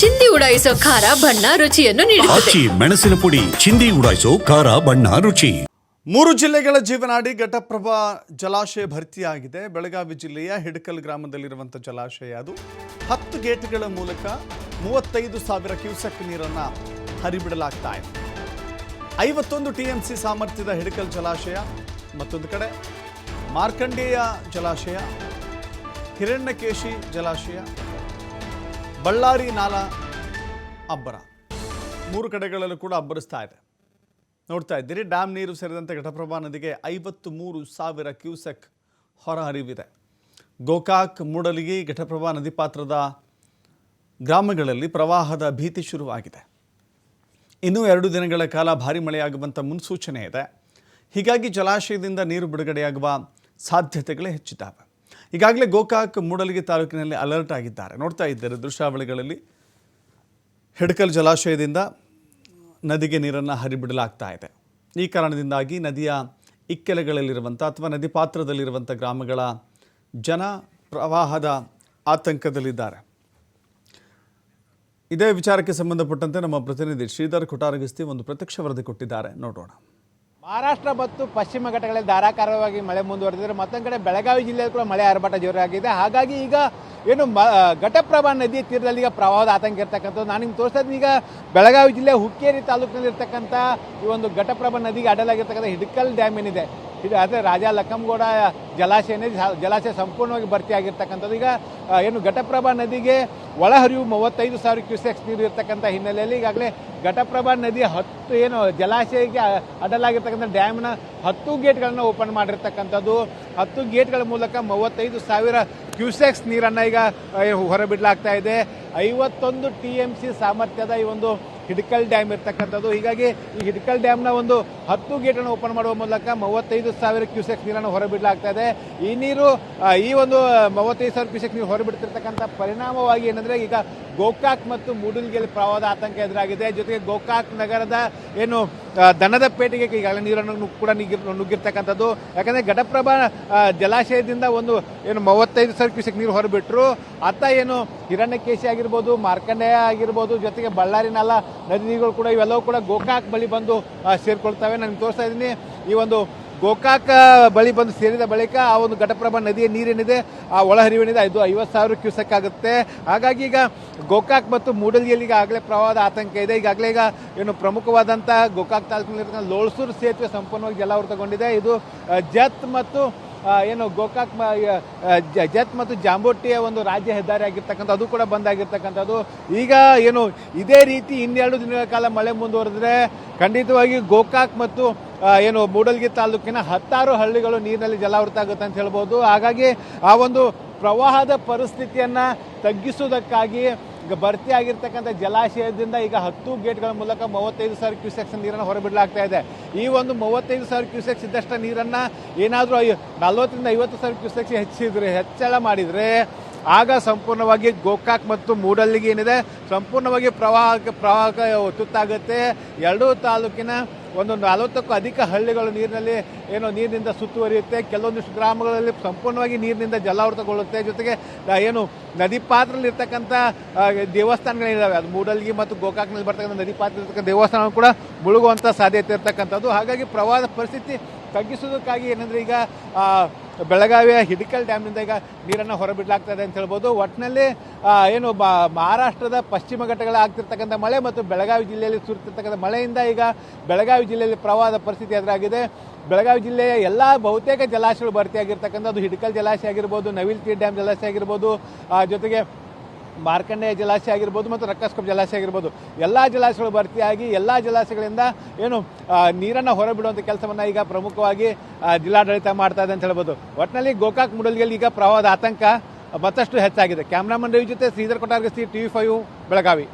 ಚಿಂದಿ ಉಡಾಯಿಸೋ ಖಾರ ಬಣ್ಣ ರುಚಿಯನ್ನು ನೀಡುತ್ತದೆ. ಆಚಿ ಮೆಣಸಿನ ಪುಡಿ ಚಿಂದಿ ಉಡಾಯಿಸೋ ಖಾರ ಬಣ್ಣ ರುಚಿ. ಮೂರು ಜಿಲ್ಲೆಗಳ ಜೀವನಾಡಿ ಘಟಪ್ರಭಾ ಜಲಾಶಯ ಭರ್ತಿಯಾಗಿದೆ. ಬೆಳಗಾವಿ ಜಿಲ್ಲೆಯ ಹಿಡಕಲ್ ಗ್ರಾಮದಲ್ಲಿರುವಂಥ ಜಲಾಶಯ ಅದು. ಹತ್ತು ಗೇಟ್ಗಳ ಮೂಲಕ ಮೂವತ್ತೈದು ಸಾವಿರ ಕ್ಯೂಸೆಕ್ ನೀರನ್ನು ಹರಿಬಿಡಲಾಗ್ತಾ ಇದೆ. ಐವತ್ತೊಂದು ಟಿ ಎಂ ಸಿ ಸಾಮರ್ಥ್ಯದ ಹಿಡಕಲ್ ಜಲಾಶಯ ಮತ್ತೊಂದು ಕಡೆ ಮಾರ್ಕಂಡೇಯ ಜಲಾಶಯ ಹಿರಣ್ಯಕೇಶಿ ಜಲಾಶಯ ಬಳ್ಳಾರಿ ನಾಲಾ ಅಬ್ಬರ. ಮೂರು ಕಡೆಗಳಲ್ಲೂ ಕೂಡ ಅಬ್ಬರಿಸ್ತಾ ಇದೆ. ನೋಡ್ತಾ ಇದ್ದೀರಿ ಡ್ಯಾಮ್ ನೀರು ಸೇರಿದಂತೆ ಘಟಪ್ರಭಾ ನದಿಗೆ ಐವತ್ತು ಮೂರು ಸಾವಿರ ಕ್ಯೂಸೆಕ್ ಹೊರಹರಿವಿದೆ. ಗೋಕಾಕ್, ಮೂಡಲಿಗಿ, ಘಟಪ್ರಭಾ ನದಿ ಪಾತ್ರದ ಗ್ರಾಮಗಳಲ್ಲಿ ಪ್ರವಾಹದ ಭೀತಿ ಶುರುವಾಗಿದೆ. ಇನ್ನೂ ಎರಡು ದಿನಗಳ ಕಾಲ ಭಾರಿ ಮಳೆಯಾಗುವಂಥ ಮುನ್ಸೂಚನೆ ಇದೆ. ಹೀಗಾಗಿ ಜಲಾಶಯದಿಂದ ನೀರು ಬಿಡುಗಡೆಯಾಗುವ ಸಾಧ್ಯತೆಗಳೇ ಹೆಚ್ಚಿದ್ದಾವೆ. ಈಗಾಗಲೇ ಗೋಕಾಕ್ ಮೂಡಲಗಿ ತಾಲೂಕಿನಲ್ಲಿ ಅಲರ್ಟ್ ಆಗಿದ್ದಾರೆ. ನೋಡ್ತಾ ಇದ್ದಾರೆ ದೃಶ್ಯಾವಳಿಗಳಲ್ಲಿ? ಹೆಡ್ಕಲ್ ಜಲಾಶಯದಿಂದ ನದಿಗೆ ನೀರನ್ನು ಹರಿಬಿಡಲಾಗ್ತಾ ಇದೆ. ಈ ಕಾರಣದಿಂದಾಗಿ ನದಿಯ ಇಕ್ಕೆಲೆಗಳಲ್ಲಿರುವಂಥ ಅಥವಾ ನದಿ ಪಾತ್ರದಲ್ಲಿರುವಂಥ ಗ್ರಾಮಗಳ ಜನ ಪ್ರವಾಹದ ಆತಂಕದಲ್ಲಿದ್ದಾರೆ. ಇದೇ ವಿಚಾರಕ್ಕೆ ಸಂಬಂಧಪಟ್ಟಂತೆ ನಮ್ಮ ಪ್ರತಿನಿಧಿ ಶ್ರೀಧರ್ ಕುಟಾರಗಿಸ್ತಿ ಒಂದು ಪ್ರತ್ಯಕ್ಷ ವರದಿ ಕೊಟ್ಟಿದ್ದಾರೆ. ನೋಡೋಣ. ಮಹಾರಾಷ್ಟ್ರ ಮತ್ತು ಪಶ್ಚಿಮ ಘಟ್ಟಗಳಲ್ಲಿ ಧಾರಾಕಾರವಾಗಿ ಮಳೆ ಮುಂದುವರೆದಿದೆ. ಮತ್ತೊಂದು ಕಡೆ ಬೆಳಗಾವಿ ಜಿಲ್ಲೆಯಲ್ಲಿ ಕೂಡ ಮಳೆ ಆರ್ಭಟ ಜೋರಾಗಿದೆ. ಹಾಗಾಗಿ ಈಗ ಏನು ಮ ಘಟಪ್ರಭಾ ನದಿ ತೀರದಲ್ಲಿ ಈಗ ಪ್ರವಾಹದ ಆತಂಕ ಇರ್ತಕ್ಕಂಥದ್ದು. ನಾನು ನಿಮ್ಗೆ ತೋರಿಸ್ತಾ ಈಗ ಬೆಳಗಾವಿ ಜಿಲ್ಲೆ ಹುಕ್ಕೇರಿ ತಾಲೂಕಿನಲ್ಲಿ ಇರ್ತಕ್ಕಂಥ ಈ ಒಂದು ಘಟಪ್ರಭಾ ನದಿಗೆ ಅಡ್ಡಲಾಗಿರ್ತಕ್ಕಂಥ ಹಿಡಕಲ್ ಡ್ಯಾಮ್ ಏನಿದೆ ಇದು ಅದೇ ರಾಜ ಲಕ್ಕಂಗೌಡ ನದಿ ಜಲಾಶಯ ಸಂಪೂರ್ಣವಾಗಿ ಭರ್ತಿಯಾಗಿರ್ತಕ್ಕಂಥದ್ದು ಈಗ ಏನು ಘಟಪ್ರಭಾ ನದಿಗೆ ಒಳಹರಿವು ಮೂವತ್ತೈದು ಸಾವಿರ ಕ್ಯೂಸೆಕ್ಸ್ ನೀರು ಇರ್ತಕ್ಕಂಥ ಹಿನ್ನೆಲೆಯಲ್ಲಿ ಈಗಾಗಲೇ ಘಟಪ್ರಭಾ ನದಿ ಹತ್ತು ಏನು ಜಲಾಶಯಕ್ಕೆ ಅಡ್ಡಲಾಗಿರ್ತಕ್ಕಂಥ ಡ್ಯಾಮ್ನ ಹತ್ತು ಗೇಟ್ಗಳನ್ನು ಓಪನ್ ಮಾಡಿರ್ತಕ್ಕಂಥದ್ದು. ಹತ್ತು ಗೇಟ್ಗಳ ಮೂಲಕ ಮೂವತ್ತೈದು ಸಾವಿರ ಕ್ಯೂಸೆಕ್ಸ್ ನೀರನ್ನು ಈಗ ಹೊರಬಿಡಲಾಗ್ತಾ ಇದೆ. ಐವತ್ತೊಂದು ಟಿ ಎಂ ಸಿ ಸಾಮರ್ಥ್ಯದ ಈ ಒಂದು ಹಿಡಕಲ್ ಡ್ಯಾಮ್ ಇರ್ತಕ್ಕಂಥದ್ದು. ಹೀಗಾಗಿ ಈ ಹಿಡಕಲ್ ಡ್ಯಾಮ್ನ ಒಂದು ಹತ್ತು ಗೇಟನ್ನು ಓಪನ್ ಮಾಡುವ ಮೂಲಕ ಮೂವತ್ತೈದು ಸಾವಿರ ಕ್ಯೂಸೆಕ್ ನೀರನ್ನು ಹೊರಬಿಡಲಾಗ್ತಾ ಇದೆ ಈ ನೀರು ಈ ಒಂದು ಮೂವತ್ತೈದು ಸಾವಿರ ಕ್ಯೂಸೆಕ್ ನೀರು ಹೊರಬಿಡ್ತಿರ್ತಕ್ಕಂಥ ಪರಿಣಾಮವಾಗಿ ಏನಂದ್ರೆ ಈಗ ಗೋಕಾಕ್ ಮತ್ತು ಮೂಡಲ್ಗೆಯಲ್ಲಿ ಪ್ರವಾಹದ ಆತಂಕ ಎದುರಾಗಿದೆ. ಜೊತೆಗೆ ಗೋಕಾಕ್ ನಗರದ ಏನು ದನದ ಪೇಟೆಗೆ ಈಗಾಗಲೇ ನೀರನ್ನು ಕೂಡ ನುಗ್ಗಿ ನುಗ್ಗಿರ್ತಕ್ಕಂಥದ್ದು. ಯಾಕಂದ್ರೆ ಘಟಪ್ರಭಾ ಜಲಾಶಯದಿಂದ ಒಂದು ಏನು ಮೂವತ್ತೈದು ಸಾವಿರ ಕ್ಯೂಸೆಕ್ ನೀರು ಹೊರಬಿಟ್ರು. ಅತ್ತ ಏನು ಹಿರಣ್ಯಕೇಶಿ ಆಗಿರ್ಬೋದು, ಮಾರ್ಕಂಡೇಯ ಆಗಿರ್ಬೋದು, ಜೊತೆಗೆ ಬಳ್ಳಾರಿ ನಾಲ ನದಿಗಳು ಕೂಡ ಇವೆಲ್ಲವೂ ಕೂಡ ಗೋಕಾಕ್ ಬಳಿ ಬಂದು ಸೇರ್ಕೊಳ್ತವೆ. ನಾನು ತೋರಿಸ್ತಾ ಇದ್ದೀನಿ. ಈ ಒಂದು ಗೋಕಾಕ್ ಬಳಿ ಬಂದು ಸೇರಿದ ಬಳಿಕ ಆ ಒಂದು ಘಟಪ್ರಭಾ ನದಿಯ ನೀರೇನಿದೆ, ಆ ಒಳಹರಿವೇನಿದೆ. ಇದು ಐವತ್ತು ಸಾವಿರ ಕ್ಯೂಸೆಕ್ ಆಗುತ್ತೆ. ಹಾಗಾಗಿ ಈಗ ಗೋಕಾಕ್ ಮತ್ತು ಮೂಡಲಿಯಲ್ಲಿ ಈಗ ಆಗಲೇ ಪ್ರವಾಹದ ಆತಂಕ ಇದೆ. ಈಗಾಗಲೇ ಈಗ ಏನು ಪ್ರಮುಖವಾದಂಥ ಗೋಕಾಕ್ ತಾಲೂಕಿನಲ್ಲಿರ್ತಕ್ಕಂಥ ಲೋಳ್ಸೂರು ಸೇತುವೆ ಸಂಪೂರ್ಣವಾಗಿ ಜಲಾವೃತಗೊಂಡಿದೆ. ಇದು ಜತ್ ಮತ್ತು ಏನು ಗೋಕಾಕ್ ಜತ್ ಮತ್ತು ಜಾಂಬೋಟಿಯ ಒಂದು ರಾಜ್ಯ ಹೆದ್ದಾರಿ ಆಗಿರ್ತಕ್ಕಂಥ ಅದು ಕೂಡ ಬಂದಾಗಿರ್ತಕ್ಕಂಥದ್ದು. ಈಗ ಏನು, ಇದೇ ರೀತಿ ಇನ್ನೆರಡು ದಿನಗಳ ಕಾಲ ಮಳೆ ಮುಂದುವರೆದ್ರೆ ಖಂಡಿತವಾಗಿ ಗೋಕಾಕ್ ಮತ್ತು ಏನು ಮೂಡಲ್ಗಿ ತಾಲೂಕಿನ ಹತ್ತಾರು ಹಳ್ಳಿಗಳು ನೀರಿನಲ್ಲಿ ಜಲಾವೃತ ಆಗುತ್ತೆ ಅಂತ ಹೇಳ್ಬೋದು. ಹಾಗಾಗಿ ಆ ಒಂದು ಪ್ರವಾಹದ ಪರಿಸ್ಥಿತಿಯನ್ನು ತಗ್ಗಿಸುವುದಕ್ಕಾಗಿ ಈಗ ಭರ್ತಿ ಜಲಾಶಯದಿಂದ ಈಗ ಹತ್ತು ಗೇಟ್ಗಳ ಮೂಲಕ ಮೂವತ್ತೈದು ಸಾವಿರ ಕ್ಯೂಸೆಕ್ಸ್ ನೀರನ್ನು ಹೊರಬಿಡಲಾಗ್ತಾ ಇದೆ. ಈ ಒಂದು ಮೂವತ್ತೈದು ಸಾವಿರ ಕ್ಯೂಸೆಕ್ಸ್ ಇದ್ದಷ್ಟು ನೀರನ್ನ ಏನಾದರೂ ನಲ್ವತ್ತರಿಂದ ಐವತ್ತು ಸಾವಿರ ಕ್ಯೂಸೆಕ್ಸ್ ಹೆಚ್ಚಿದ್ರೆ, ಹೆಚ್ಚಳ ಮಾಡಿದ್ರೆ ಆಗ ಸಂಪೂರ್ಣವಾಗಿ ಗೋಕಾಕ್ ಮತ್ತು ಮೂಡಲ್ಲಿಗೆ ಏನಿದೆ, ಸಂಪೂರ್ಣವಾಗಿ ಪ್ರವಾಹಕ್ಕೆ ಪ್ರವಾಹ ತುತ್ತಾಗುತ್ತೆ. ಎರಡೂ ತಾಲೂಕಿನ ಒಂದು ನಲವತ್ತಕ್ಕೂ ಅಧಿಕ ಹಳ್ಳಿಗಳು ನೀರಿನಲ್ಲಿ ಏನೋ ನೀರಿನಿಂದ ಸುತ್ತುವರಿಯುತ್ತೆ. ಕೆಲವೊಂದಿಷ್ಟು ಗ್ರಾಮಗಳಲ್ಲಿ ಸಂಪೂರ್ಣವಾಗಿ ನೀರಿನಿಂದ ಜಲಾವೃತಗೊಳ್ಳುತ್ತೆ. ಜೊತೆಗೆ ಏನು ನದಿ ಪಾತ್ರದಲ್ಲಿರ್ತಕ್ಕಂಥ ದೇವಸ್ಥಾನಗಳಿದ್ದಾವೆ ಅದು ಮೂಡಲ್ಗಿ ಮತ್ತು ಗೋಕಾಕ್ನಲ್ಲಿ ಬರ್ತಕ್ಕಂಥ ನದಿ ಪಾತ್ರ ದೇವಸ್ಥಾನ ಕೂಡ ಮುಳುಗುವಂಥ ಸಾಧ್ಯತೆ ಇರ್ತಕ್ಕಂಥದ್ದು. ಹಾಗಾಗಿ ಪ್ರವಾಹದ ಪರಿಸ್ಥಿತಿ ತಗ್ಗಿಸೋದಕ್ಕಾಗಿ ಏನಂದ್ರೆ ಈಗ ಬೆಳಗಾವಿಯ ಹಿಡಿಕಲ್ ಡ್ಯಾಮ್ನಿಂದ ಈಗ ನೀರನ್ನು ಹೊರಬಿಡಲಾಗ್ತದೆ ಅಂತ ಹೇಳ್ಬೋದು. ಒಟ್ಟಿನಲ್ಲಿ ಏನು ಮಹಾರಾಷ್ಟ್ರದ ಪಶ್ಚಿಮ ಘಟ್ಟಗಳ ಆಗ್ತಿರ್ತಕ್ಕಂಥ ಮಳೆ ಮತ್ತು ಬೆಳಗಾವಿ ಜಿಲ್ಲೆಯಲ್ಲಿ ಸುರಿತಿರ್ತಕ್ಕಂಥ ಮಳೆಯಿಂದ ಈಗ ಬೆಳಗಾವಿ ಜಿಲ್ಲೆಯಲ್ಲಿ ಪ್ರವಾಹದ ಪರಿಸ್ಥಿತಿ ಎದುರಾಗಿದೆ. ಬೆಳಗಾವಿ ಜಿಲ್ಲೆಯ ಎಲ್ಲ ಬಹುತೇಕ ಜಲಾಶಯಗಳು ಭರ್ತಿಯಾಗಿರ್ತಕ್ಕಂಥದ್ದು ಹಿಡಕಲ್ ಜಲಾಶಯ ಆಗಿರ್ಬೋದು ನವಿಲ್ತಿ ಡ್ಯಾಮ್ ಜಲಾಶಯ ಆಗಿರ್ಬೋದು ಜೊತೆಗೆ ಮಾರ್ಕಂಡೇಯ ಜಲಾಶಯ ಆಗಿರ್ಬೋದು ಮತ್ತು ರಕ್ಕಸ್ಕೊಪ್ ಜಲಾಶಯ ಆಗಿರ್ಬೋದು, ಎಲ್ಲ ಜಲಾಶಯಗಳು ಭರ್ತಿಯಾಗಿ, ಎಲ್ಲ ಜಲಾಶಯಗಳಿಂದ ಏನು ನೀರನ್ನು ಹೊರಬಿಡುವಂಥ ಕೆಲಸವನ್ನು ಈಗ ಪ್ರಮುಖವಾಗಿ ಜಿಲ್ಲಾಡಳಿತ ಮಾಡ್ತಾ ಇದೆ ಅಂತ ಹೇಳ್ಬೋದು. ಒಟ್ಟಿನಲ್ಲಿ ಗೋಕಾಕ್ ಮುಡಲ್ಗಿಯಲ್ಲಿ ಈಗ ಪ್ರವಾಹದ ಆತಂಕ ಮತ್ತಷ್ಟು ಹೆಚ್ಚಾಗಿದೆ. ಕ್ಯಾಮ್ರಾಮನ್ ರವಿ ಜೊತೆ Shridhar Kottargasti T V five Belagavi.